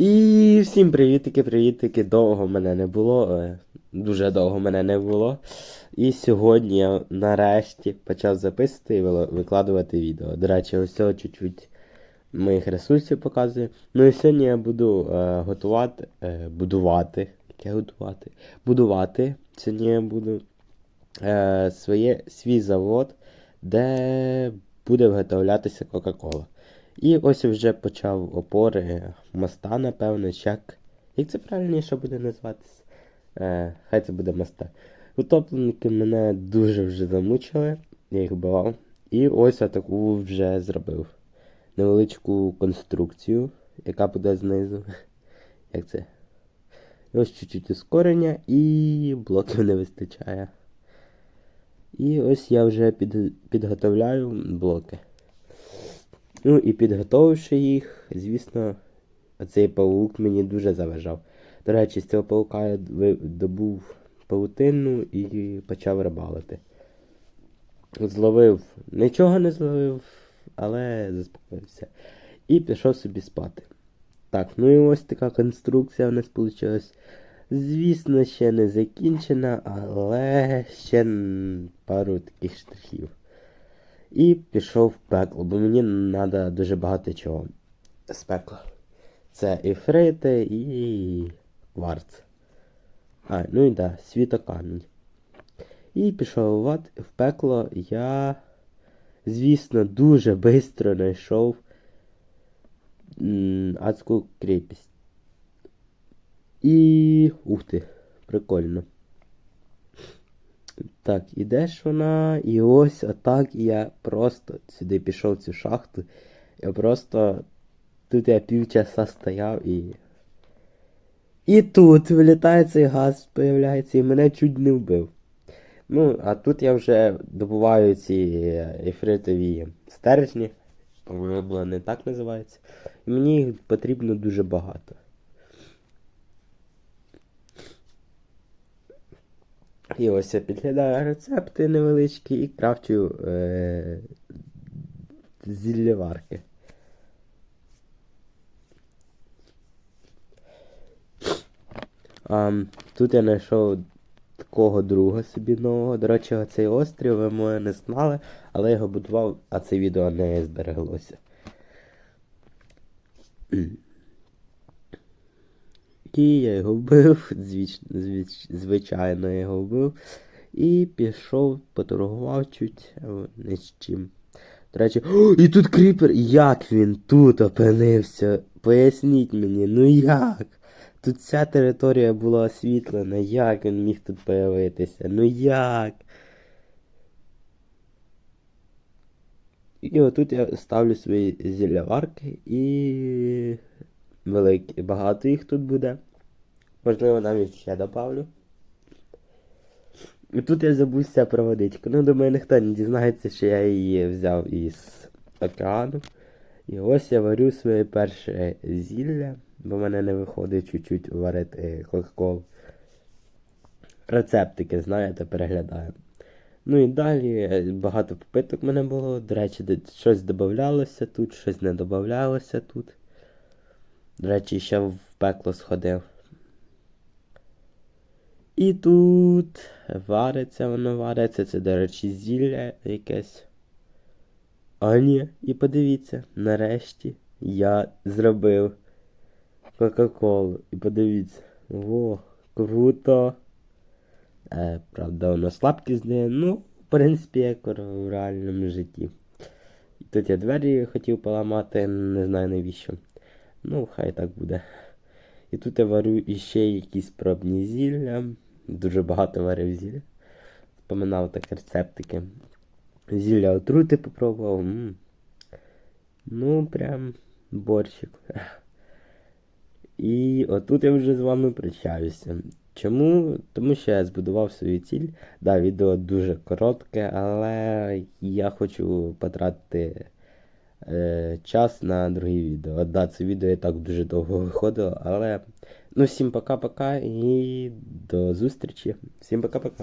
І всім привітики, привітики. Довго мене не було. е, Дуже довго мене не було. І сьогодні я нарешті почав записувати і викладувати відео. До речі, ось чуть-чуть моїх ресурсів показую. Ну і сьогодні я буду е, готувати, е, будувати. Яке готувати? Будувати. Сьогодні я буду е, своє, свій завод, де буде виготовлятися Кока-Кола. І ось вже почав опори моста, напевно, як. Як це правильніше буде називатися? Е, хай це буде моста. Утопленники мене дуже вже замучили, я їх бавав. І ось я таку вже зробив. Невеличку конструкцію, яка буде знизу. Як це? І ось чуть-чуть ускорення і блоків не вистачає. І ось я вже під, підготовляю блоки. Ну і підготовивши їх, звісно, оцей паук мені дуже заважав. До речі, з цього паука я добув паутину і почав рибалити. Зловив, нічого не зловив, але заспокоївся. І пішов собі спати. Так, ну і ось така конструкція у нас вийшла. Звісно, ще не закінчена, але ще пару таких штрихів. І пішов в пекло, бо мені треба дуже багато чого з пекла. Це і фрити, і кварц. А, ну і да, світокамінь. І пішов в, ад, в пекло. Я, звісно, дуже швидко знайшов адську крепість. І. Ух ти, прикольно. Так, ідеш вона, і ось отак я просто сюди пішов цю шахту. Я просто. Тут я півчаса стояв і. І тут вилітає цей газ, появляється, і мене чуть не вбив. Ну, а тут я вже добуваю ці ефритові стержні. По-моєму, не так називається. І мені їх потрібно дуже багато. І ось я підглядаю рецепти невеличкі і крафтю е- зіллєварки. А, тут я знайшов такого друга собі нового. До речі, цей острів ви може не знали, але його будував, а це відео не збереглося. І я його вбив, звіч, звіч, звичайно, я його вбив. І пішов, поторгував чуть, не з чим. До речі, О, і тут кріпер! Як він тут опинився? Поясніть мені, ну як? Тут вся територія була освітлена, як він міг тут появитися? Ну як? І отут я ставлю свої зілляварки і великі. Багато їх тут буде. Можливо, навіть ще добавлю. І тут я забувся про водичку. Ну, думаю, ніхто не дізнається, що я її взяв із океану. І ось я варю своє перше зілля, бо в мене не виходить чуть-чуть варити кока-колу. Рецептики, знаєте, переглядаю. Ну і далі багато попиток в мене було. До речі, щось додавалося тут, щось не додавалося тут. До речі, ще в пекло сходив. І тут вариться, воно вариться. Це, до речі, зілля якесь. А ні, і подивіться, нарешті я зробив Кока-Колу. І подивіться. О, круто. Е, правда, воно слабкість не, ну, в принципі, як в реальному житті. І тут я двері хотів поламати, не знаю навіщо. Ну, хай так буде. І тут я варю іще якісь пробні зілля. Дуже багато варив зілля. Вспоминав так рецептики. Зілля отрути попробував. м Ну, прям борщик. І отут я вже з вами прощаюся. Чому? Тому що я збудував свою ціль. Да, відео дуже коротке, але я хочу потратити е, час на другі відео. Да, це відео і так дуже довго виходило, але. Ну, всім пока-пока і до зустрічі. Всім пока-пока.